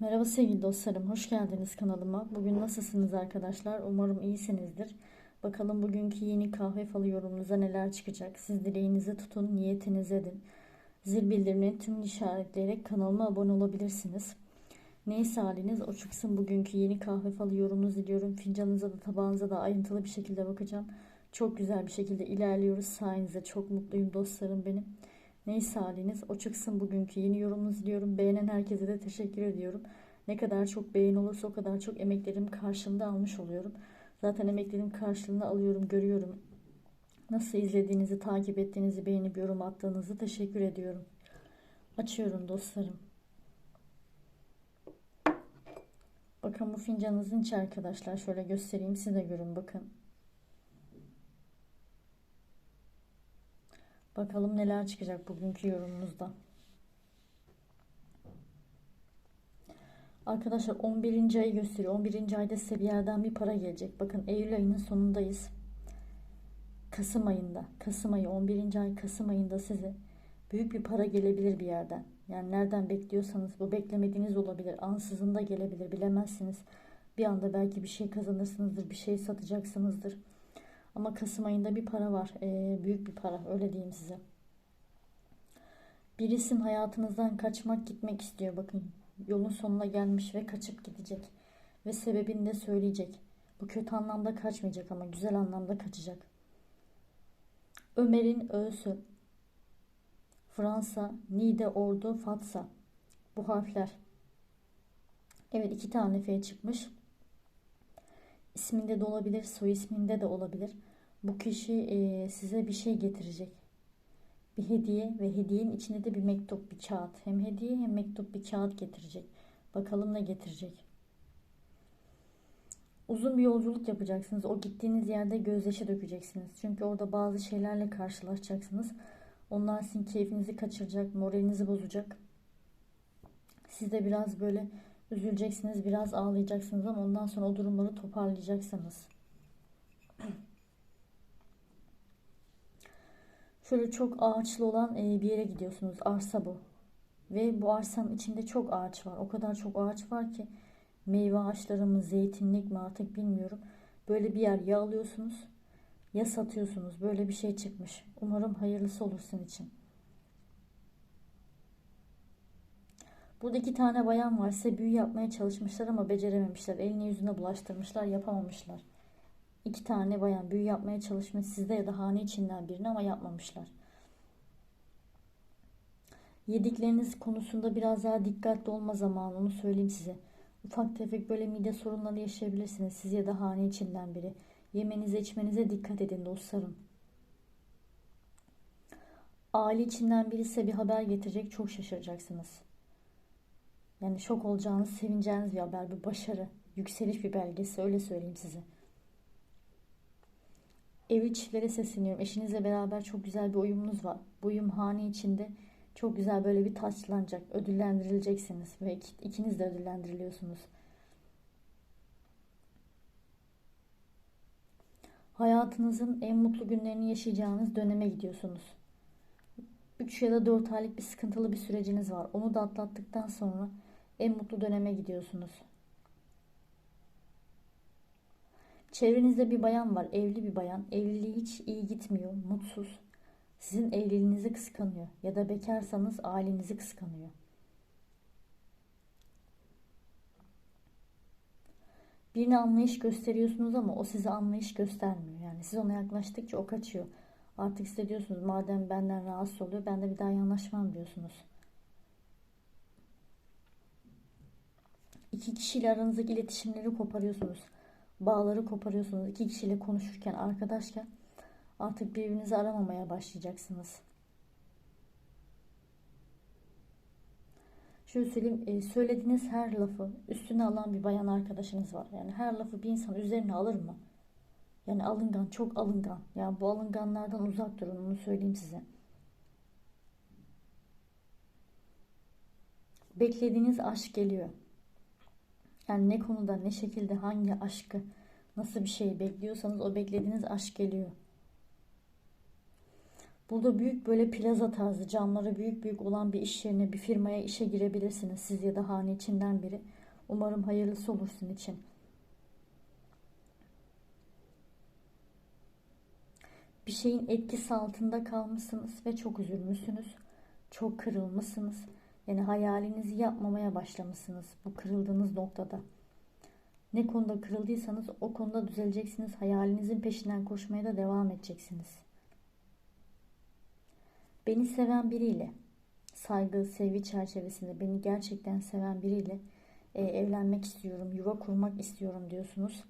Merhaba sevgili dostlarım, hoş geldiniz kanalıma. Bugün nasılsınız arkadaşlar? Umarım iyisinizdir. Bakalım bugünkü yeni kahve falı yorumunuza neler çıkacak? Siz dileğinizi tutun, niyetinizi edin. Zil bildirimini tüm işaretleyerek kanalıma abone olabilirsiniz. Neyse haliniz o çıksın bugünkü yeni kahve falı yorumunuzu diliyorum. Fincanınıza da tabağınıza da ayrıntılı bir şekilde bakacağım. Çok güzel bir şekilde ilerliyoruz sayenizde. Çok mutluyum dostlarım benim. Neyse haliniz o çıksın bugünkü yeni yorumunuzu diliyorum. Beğenen herkese de teşekkür ediyorum. Ne kadar çok beğen olursa o kadar çok emeklerim karşılığında almış oluyorum. Zaten emeklerim karşılığını alıyorum, görüyorum. Nasıl izlediğinizi, takip ettiğinizi, beğenip yorum attığınızı teşekkür ediyorum. Açıyorum dostlarım. Bakın bu fincanınızın içi arkadaşlar. Şöyle göstereyim size görün bakın. Bakalım neler çıkacak bugünkü yorumunuzda. Arkadaşlar 11. ayı gösteriyor. 11. ayda size bir yerden bir para gelecek. Bakın Eylül ayının sonundayız. Kasım ayında. Kasım ayı 11. ay Kasım ayında size büyük bir para gelebilir bir yerden. Yani nereden bekliyorsanız bu beklemediğiniz olabilir. Ansızın da gelebilir bilemezsiniz. Bir anda belki bir şey kazanırsınızdır. Bir şey satacaksınızdır. Ama Kasım ayında bir para var. Ee, büyük bir para öyle diyeyim size. Bir isim hayatınızdan kaçmak gitmek istiyor. Bakın yolun sonuna gelmiş ve kaçıp gidecek. Ve sebebini de söyleyecek. Bu kötü anlamda kaçmayacak ama güzel anlamda kaçacak. Ömer'in öğüsü. Fransa, Nide, Ordu, Fatsa. Bu harfler. Evet iki tane F çıkmış. İsminde de olabilir, soy isminde de olabilir. Bu kişi e, size bir şey getirecek. Bir hediye ve hediyenin içinde de bir mektup, bir kağıt. Hem hediye hem mektup bir kağıt getirecek. Bakalım ne getirecek. Uzun bir yolculuk yapacaksınız. O gittiğiniz yerde gözyaşı dökeceksiniz. Çünkü orada bazı şeylerle karşılaşacaksınız. Onlar sizin keyfinizi kaçıracak, moralinizi bozacak. Siz de biraz böyle üzüleceksiniz, biraz ağlayacaksınız ama ondan sonra o durumları toparlayacaksınız. Şöyle çok ağaçlı olan e, bir yere gidiyorsunuz. Arsa bu. Ve bu arsanın içinde çok ağaç var. O kadar çok ağaç var ki meyve ağaçları mı, zeytinlik mi artık bilmiyorum. Böyle bir yer ya alıyorsunuz ya satıyorsunuz. Böyle bir şey çıkmış. Umarım hayırlısı olur sizin için. Burada iki tane bayan var. Size büyü yapmaya çalışmışlar ama becerememişler. Eline yüzüne bulaştırmışlar, yapamamışlar. İki tane bayan büyü yapmaya çalışmış sizde ya da hane içinden birini ama yapmamışlar. Yedikleriniz konusunda biraz daha dikkatli olma zamanı onu söyleyeyim size. Ufak tefek böyle mide sorunları yaşayabilirsiniz siz ya da hane içinden biri. Yemenize içmenize dikkat edin dostlarım. Aile içinden biri size bir haber getirecek çok şaşıracaksınız. Yani şok olacağınız, sevineceğiniz bir haber, bir başarı, yükseliş bir belgesi öyle söyleyeyim size. Evli çiftlere sesleniyorum. Eşinizle beraber çok güzel bir uyumunuz var. Bu uyum hane içinde çok güzel böyle bir taçlanacak. Ödüllendirileceksiniz ve ikiniz de ödüllendiriliyorsunuz. Hayatınızın en mutlu günlerini yaşayacağınız döneme gidiyorsunuz. 3 ya da 4 aylık bir sıkıntılı bir süreciniz var. Onu da atlattıktan sonra en mutlu döneme gidiyorsunuz. Çevrenizde bir bayan var, evli bir bayan. Evliliği hiç iyi gitmiyor, mutsuz. Sizin evliliğinizi kıskanıyor ya da bekarsanız ailenizi kıskanıyor. Birine anlayış gösteriyorsunuz ama o size anlayış göstermiyor. Yani siz ona yaklaştıkça o kaçıyor. Artık hissediyorsunuz madem benden rahatsız oluyor ben de bir daha yanaşmam diyorsunuz. İki kişiyle aranızdaki iletişimleri koparıyorsunuz bağları koparıyorsunuz. İki kişiyle konuşurken, arkadaşken artık birbirinizi aramamaya başlayacaksınız. Şöyle söyleyeyim, e, söylediğiniz her lafı üstüne alan bir bayan arkadaşınız var. Yani her lafı bir insan üzerine alır mı? Yani alıngan, çok alıngan. Yani bu alınganlardan uzak durun, onu söyleyeyim size. Beklediğiniz aşk geliyor. Yani ne konuda, ne şekilde, hangi aşkı, nasıl bir şey bekliyorsanız o beklediğiniz aşk geliyor. Burada büyük böyle plaza tarzı camları büyük büyük olan bir iş yerine bir firmaya işe girebilirsiniz siz ya da hane içinden biri. Umarım hayırlısı olur sizin için. Bir şeyin etkisi altında kalmışsınız ve çok üzülmüşsünüz. Çok kırılmışsınız. Yani hayalinizi yapmamaya başlamışsınız bu kırıldığınız noktada. Ne konuda kırıldıysanız o konuda düzeleceksiniz. Hayalinizin peşinden koşmaya da devam edeceksiniz. Beni seven biriyle, saygı, sevgi çerçevesinde beni gerçekten seven biriyle e, evlenmek istiyorum, yuva kurmak istiyorum diyorsunuz.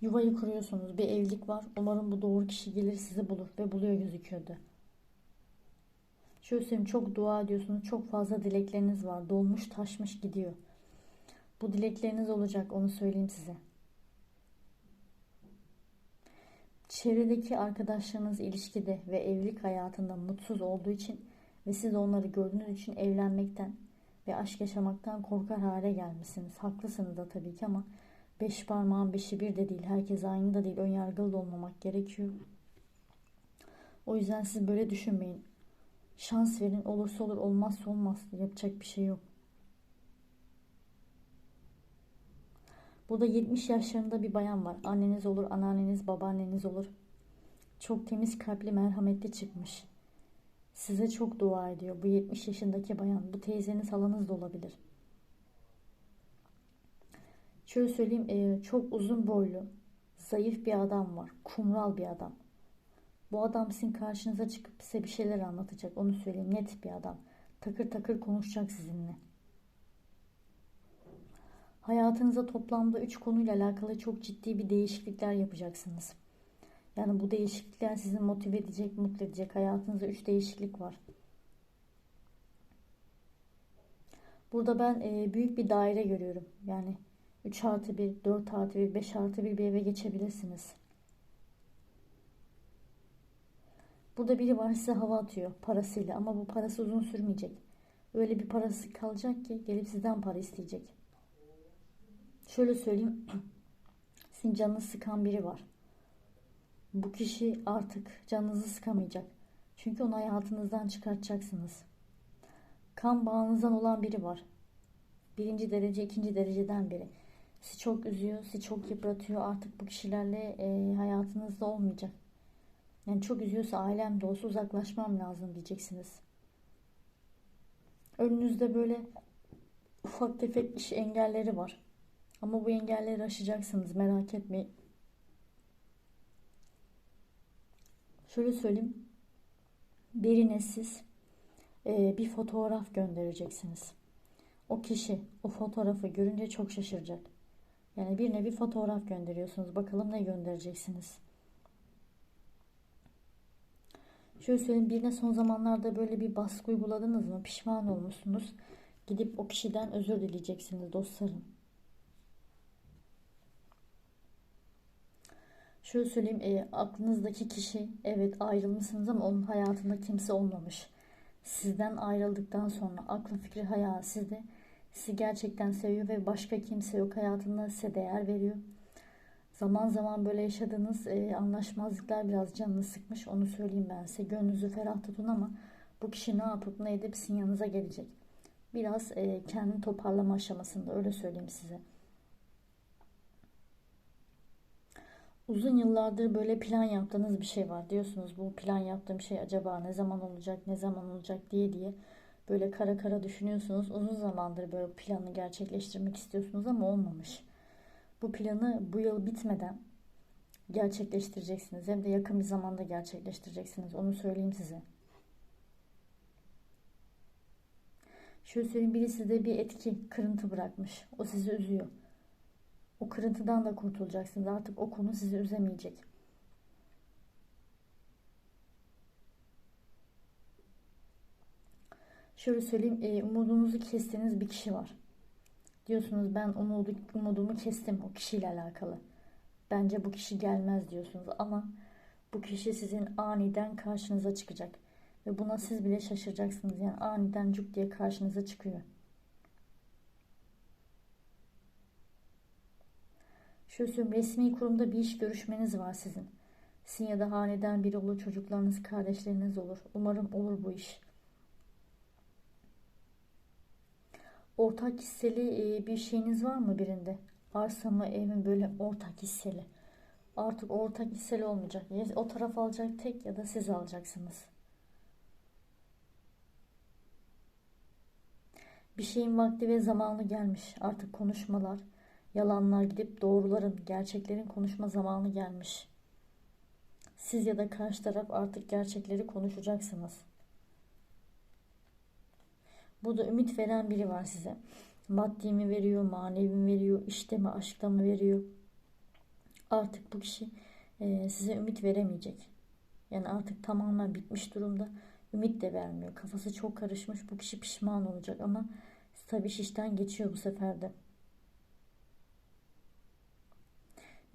Yuvayı kuruyorsunuz, bir evlilik var. Umarım bu doğru kişi gelir sizi bulur ve buluyor gözüküyordu. Şöyle çok dua ediyorsunuz, çok fazla dilekleriniz var. Dolmuş taşmış gidiyor. Bu dilekleriniz olacak onu söyleyeyim size. Çevredeki arkadaşlarınız ilişkide ve evlilik hayatında mutsuz olduğu için ve siz onları gördüğünüz için evlenmekten ve aşk yaşamaktan korkar hale gelmişsiniz. Haklısınız da tabii ki ama beş parmağın beşi bir de değil. Herkes aynı da değil. Ön yargılı da olmamak gerekiyor. O yüzden siz böyle düşünmeyin. Şans verin. Olursa olur olmazsa olmaz. Yapacak bir şey yok. Burada 70 yaşlarında bir bayan var. Anneniz olur, anneanneniz, babaanneniz olur. Çok temiz kalpli, merhametli çıkmış. Size çok dua ediyor bu 70 yaşındaki bayan. Bu teyzeniz, halanız da olabilir. Şöyle söyleyeyim, e, çok uzun boylu, zayıf bir adam var. Kumral bir adam. Bu adam sizin karşınıza çıkıp size bir şeyler anlatacak. Onu söyleyeyim. Net bir adam. Takır takır konuşacak sizinle. Hayatınıza toplamda 3 konuyla alakalı çok ciddi bir değişiklikler yapacaksınız. Yani bu değişiklikler sizi motive edecek, mutlu edecek. Hayatınızda 3 değişiklik var. Burada ben e, büyük bir daire görüyorum. Yani 3 artı 1, 4 artı 1, 5 artı 1 bir eve geçebilirsiniz. Burada biri var size hava atıyor parasıyla ama bu parası uzun sürmeyecek. Öyle bir parası kalacak ki gelip sizden para isteyecek. Şöyle söyleyeyim. Sizin canınızı sıkan biri var. Bu kişi artık canınızı sıkamayacak. Çünkü onu hayatınızdan çıkartacaksınız. Kan bağınızdan olan biri var. Birinci derece, ikinci dereceden biri. Sizi çok üzüyor, sizi çok yıpratıyor. Artık bu kişilerle e, hayatınızda olmayacak. Yani çok üzüyorsa ailem de olsa uzaklaşmam lazım diyeceksiniz. Önünüzde böyle ufak tefek iş engelleri var. Ama bu engelleri aşacaksınız merak etmeyin. Şöyle söyleyeyim. Birine siz e, bir fotoğraf göndereceksiniz. O kişi o fotoğrafı görünce çok şaşıracak. Yani birine bir fotoğraf gönderiyorsunuz. Bakalım ne göndereceksiniz. Şöyle söyleyeyim birine son zamanlarda böyle bir baskı uyguladınız mı? Pişman olmuşsunuz. Gidip o kişiden özür dileyeceksiniz dostlarım. Şöyle söyleyeyim e, aklınızdaki kişi evet ayrılmışsınız ama onun hayatında kimse olmamış. Sizden ayrıldıktan sonra aklı fikri hayal sizde. Sizi gerçekten seviyor ve başka kimse yok hayatında size değer veriyor. Zaman zaman böyle yaşadığınız e, anlaşmazlıklar biraz canını sıkmış. Onu söyleyeyim ben size. Gönlünüzü ferah tutun ama bu kişi ne yapıp ne edip sizin yanınıza gelecek. Biraz e, kendini toparlama aşamasında öyle söyleyeyim size. Uzun yıllardır böyle plan yaptığınız bir şey var. Diyorsunuz bu plan yaptığım şey acaba ne zaman olacak, ne zaman olacak diye diye böyle kara kara düşünüyorsunuz. Uzun zamandır böyle planı gerçekleştirmek istiyorsunuz ama olmamış. Bu planı bu yıl bitmeden gerçekleştireceksiniz. Hem de yakın bir zamanda gerçekleştireceksiniz. Onu söyleyeyim size. Şöyle söyleyeyim biri size bir etki, kırıntı bırakmış. O sizi üzüyor. O kırıntıdan da kurtulacaksınız. Artık o konu sizi üzemeyecek. Şöyle söyleyeyim, e, umudunuzu kestiğiniz bir kişi var. Diyorsunuz ben umudu, umudumu kestim o kişiyle alakalı. Bence bu kişi gelmez diyorsunuz ama bu kişi sizin aniden karşınıza çıkacak. Ve buna siz bile şaşıracaksınız. Yani aniden cuk diye karşınıza çıkıyor. Şöyle söyleyeyim resmi kurumda bir iş görüşmeniz var sizin. Sizin ya da haneden biri olur, çocuklarınız, kardeşleriniz olur. Umarım olur bu iş. Ortak hisseli bir şeyiniz var mı birinde? Arsa mı, ev mi böyle ortak hisseli? Artık ortak hisseli olmayacak. Ya o taraf alacak tek ya da siz alacaksınız. Bir şeyin vakti ve zamanı gelmiş. Artık konuşmalar, yalanlar gidip doğruların, gerçeklerin konuşma zamanı gelmiş. Siz ya da karşı taraf artık gerçekleri konuşacaksınız. Burada ümit veren biri var size. Maddi mi veriyor, manevi mi veriyor, işte mi, aşkta mı veriyor? Artık bu kişi e, size ümit veremeyecek. Yani artık tamamen bitmiş durumda. Ümit de vermiyor. Kafası çok karışmış. Bu kişi pişman olacak ama tabii iş işten geçiyor bu sefer de.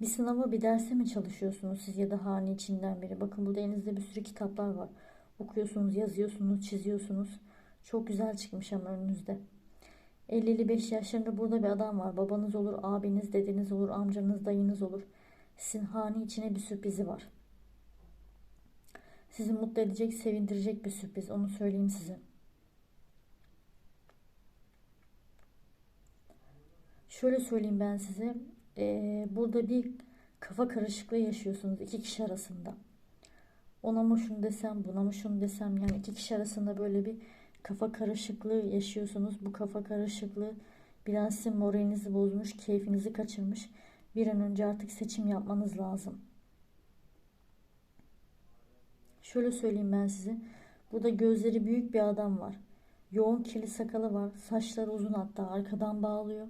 Bir sınava bir derse mi çalışıyorsunuz siz ya da hane içinden biri? Bakın burada elinizde bir sürü kitaplar var. Okuyorsunuz, yazıyorsunuz, çiziyorsunuz. Çok güzel çıkmış ama önünüzde. 50-55 yaşlarında burada bir adam var. Babanız olur, abiniz, dedeniz olur, amcanız, dayınız olur. Sizin hane içine bir sürprizi var. Sizi mutlu edecek, sevindirecek bir sürpriz. Onu söyleyeyim size. Şöyle söyleyeyim ben size. Ee, burada bir kafa karışıklığı yaşıyorsunuz iki kişi arasında. Ona mı şunu desem, buna mı şunu desem. Yani iki kişi arasında böyle bir kafa karışıklığı yaşıyorsunuz. Bu kafa karışıklığı biraz sizin moralinizi bozmuş, keyfinizi kaçırmış. Bir an önce artık seçim yapmanız lazım. Şöyle söyleyeyim ben size. Burada gözleri büyük bir adam var. Yoğun kirli sakalı var. Saçları uzun hatta arkadan bağlıyor.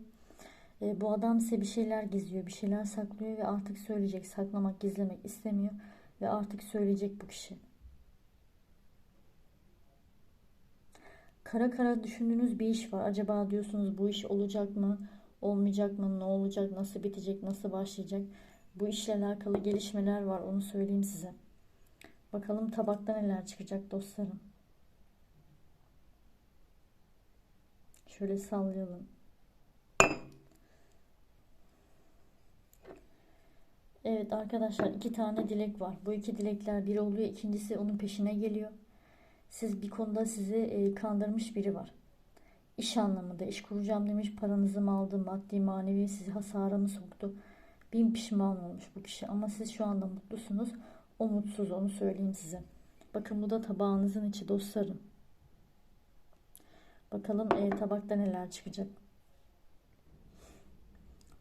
E, bu adam size bir şeyler gizliyor, bir şeyler saklıyor ve artık söyleyecek. Saklamak, gizlemek istemiyor ve artık söyleyecek bu kişi. Kara kara düşündüğünüz bir iş var. Acaba diyorsunuz bu iş olacak mı? Olmayacak mı? Ne olacak? Nasıl bitecek? Nasıl başlayacak? Bu işle alakalı gelişmeler var. Onu söyleyeyim size. Bakalım tabakta neler çıkacak dostlarım. Şöyle sallayalım. Evet arkadaşlar iki tane dilek var. Bu iki dilekler biri oluyor. ikincisi onun peşine geliyor. Siz bir konuda sizi e, kandırmış biri var. İş anlamında iş kuracağım demiş. Paranızı mı aldı? Maddi manevi sizi hasara mı soktu? Bin pişman olmuş bu kişi. Ama siz şu anda mutlusunuz. O mutsuz onu söyleyeyim size. Bakın bu da tabağınızın içi dostlarım. Bakalım e, tabakta neler çıkacak.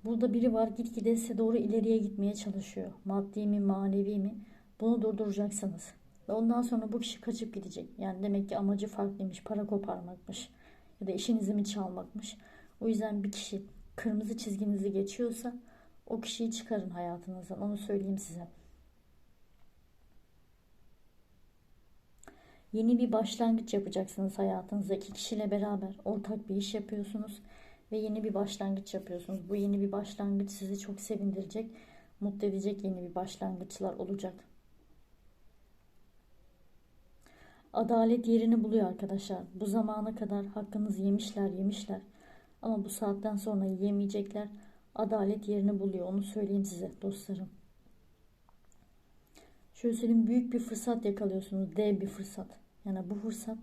Burada biri var gitgide size doğru ileriye gitmeye çalışıyor. Maddi mi manevi mi bunu durduracaksınız. Ve ondan sonra bu kişi kaçıp gidecek. Yani demek ki amacı farklıymış. Para koparmakmış. Ya da işinizi mi çalmakmış. O yüzden bir kişi kırmızı çizginizi geçiyorsa o kişiyi çıkarın hayatınızdan. Onu söyleyeyim size. Yeni bir başlangıç yapacaksınız hayatınızda. iki kişiyle beraber ortak bir iş yapıyorsunuz ve yeni bir başlangıç yapıyorsunuz. Bu yeni bir başlangıç sizi çok sevindirecek, mutlu edecek yeni bir başlangıçlar olacak. Adalet yerini buluyor arkadaşlar. Bu zamana kadar hakkınızı yemişler, yemişler. Ama bu saatten sonra yemeyecekler. Adalet yerini buluyor. Onu söyleyeyim size dostlarım. Şöyle söyleyeyim büyük bir fırsat yakalıyorsunuz. Dev bir fırsat. Yani bu fırsat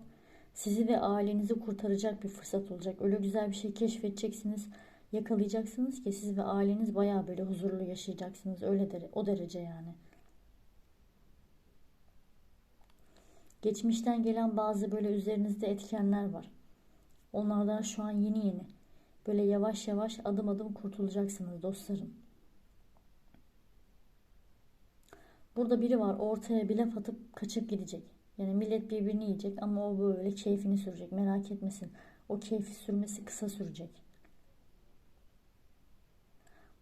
sizi ve ailenizi kurtaracak bir fırsat olacak. Öyle güzel bir şey keşfedeceksiniz, yakalayacaksınız ki siz ve aileniz baya böyle huzurlu yaşayacaksınız. Öyle dere, o derece yani. Geçmişten gelen bazı böyle üzerinizde etkenler var. Onlardan şu an yeni yeni. Böyle yavaş yavaş adım adım kurtulacaksınız dostlarım. Burada biri var ortaya bir laf atıp kaçıp gidecek. Yani millet birbirini yiyecek ama o böyle keyfini sürecek. Merak etmesin. O keyfi sürmesi kısa sürecek.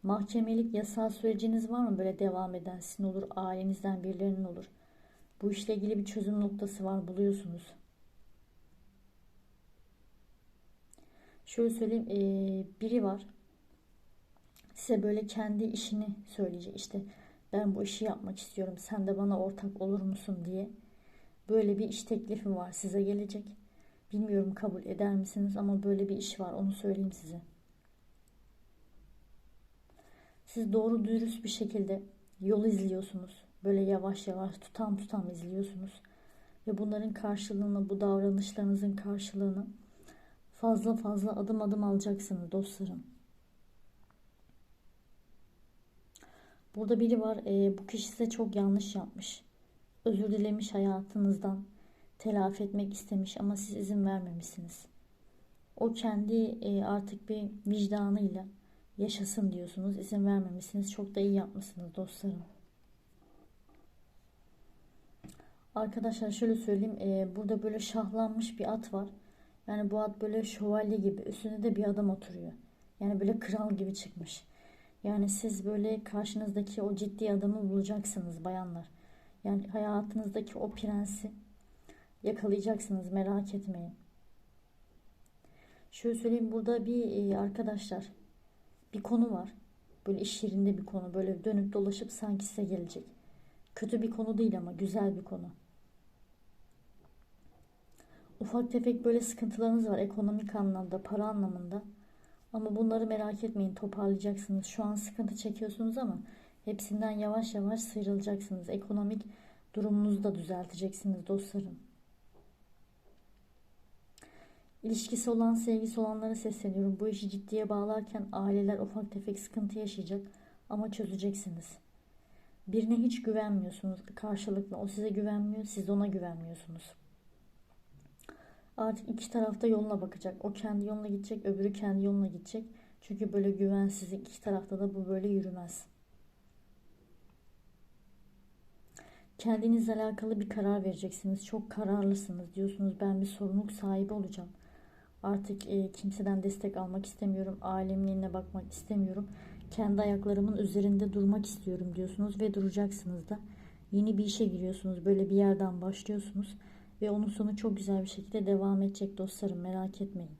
Mahkemelik yasal süreciniz var mı böyle devam eden? Sizin olur, ailenizden birilerinin olur. Bu işle ilgili bir çözüm noktası var buluyorsunuz. Şöyle söyleyeyim, ee, biri var. Size böyle kendi işini söyleyecek. İşte ben bu işi yapmak istiyorum. Sen de bana ortak olur musun diye. Böyle bir iş teklifi var size gelecek. Bilmiyorum kabul eder misiniz ama böyle bir iş var onu söyleyeyim size. Siz doğru dürüst bir şekilde yol izliyorsunuz. Böyle yavaş yavaş tutam tutam izliyorsunuz. Ve bunların karşılığını, bu davranışlarınızın karşılığını fazla fazla adım adım alacaksınız dostlarım. Burada biri var. E, bu kişi size çok yanlış yapmış. Özür dilemiş hayatınızdan. Telafi etmek istemiş ama siz izin vermemişsiniz. O kendi e, artık bir vicdanıyla yaşasın diyorsunuz. İzin vermemişsiniz. Çok da iyi yapmışsınız dostlarım. Arkadaşlar şöyle söyleyeyim. E, burada böyle şahlanmış bir at var. Yani bu at böyle şövalye gibi. Üstünde de bir adam oturuyor. Yani böyle kral gibi çıkmış. Yani siz böyle karşınızdaki o ciddi adamı bulacaksınız bayanlar. Yani hayatınızdaki o prensi yakalayacaksınız merak etmeyin. Şöyle söyleyeyim burada bir e, arkadaşlar bir konu var. Böyle iş yerinde bir konu. Böyle dönüp dolaşıp sanki size gelecek. Kötü bir konu değil ama güzel bir konu. Ufak tefek böyle sıkıntılarınız var ekonomik anlamda, para anlamında. Ama bunları merak etmeyin toparlayacaksınız. Şu an sıkıntı çekiyorsunuz ama hepsinden yavaş yavaş sıyrılacaksınız. Ekonomik durumunuzu da düzelteceksiniz dostlarım. İlişkisi olan, sevgisi olanlara sesleniyorum. Bu işi ciddiye bağlarken aileler ufak tefek sıkıntı yaşayacak ama çözeceksiniz. Birine hiç güvenmiyorsunuz karşılıklı. O size güvenmiyor, siz ona güvenmiyorsunuz. Artık iki tarafta yoluna bakacak. O kendi yoluna gidecek, öbürü kendi yoluna gidecek. Çünkü böyle güvensizlik iki tarafta da bu böyle yürümez. Kendinizle alakalı bir karar vereceksiniz. Çok kararlısınız. Diyorsunuz ben bir sorumluluk sahibi olacağım. Artık e, kimseden destek almak istemiyorum. Ailemin bakmak istemiyorum. Kendi ayaklarımın üzerinde durmak istiyorum diyorsunuz ve duracaksınız da. Yeni bir işe giriyorsunuz. Böyle bir yerden başlıyorsunuz. Ve onun sonu çok güzel bir şekilde devam edecek dostlarım. Merak etmeyin.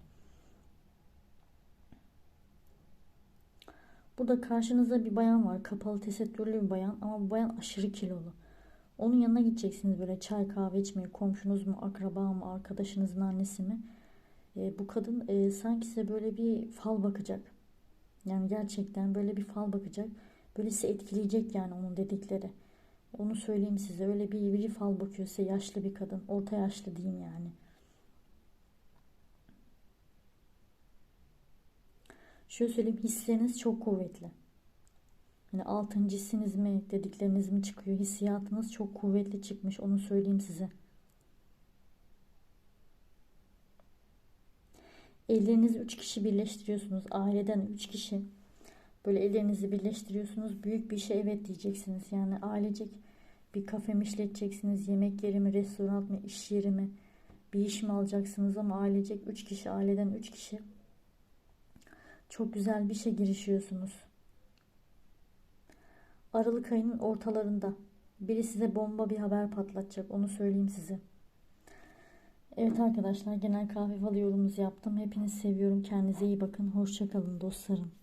Burada karşınızda bir bayan var. Kapalı tesettürlü bir bayan ama bu bayan aşırı kilolu. Onun yanına gideceksiniz böyle çay kahve içmeye. Komşunuz mu, akraba mı, arkadaşınızın annesi mi? E, bu kadın e, sanki size böyle bir fal bakacak. Yani gerçekten böyle bir fal bakacak. Böyle sizi etkileyecek yani onun dedikleri. Onu söyleyeyim size. Öyle bir biri fal bakıyor size. Yaşlı bir kadın. Orta yaşlı diyeyim yani. Şöyle söyleyeyim. Hisleriniz çok kuvvetli. Yani altıncı hissiniz mi dedikleriniz mi çıkıyor? Hissiyatınız çok kuvvetli çıkmış. Onu söyleyeyim size. Ellerinizi üç kişi birleştiriyorsunuz. Aileden üç kişi. Böyle ellerinizi birleştiriyorsunuz. Büyük bir şey evet diyeceksiniz. Yani ailecek bir kafe mi işleteceksiniz? Yemek yeri mi? Restoran mı? iş yeri mi? Bir iş mi alacaksınız ama ailecek 3 kişi, aileden 3 kişi. Çok güzel bir şey girişiyorsunuz. Aralık ayının ortalarında biri size bomba bir haber patlatacak. Onu söyleyeyim size. Evet arkadaşlar genel kahve falı yorumumuzu yaptım. Hepinizi seviyorum. Kendinize iyi bakın. Hoşçakalın dostlarım.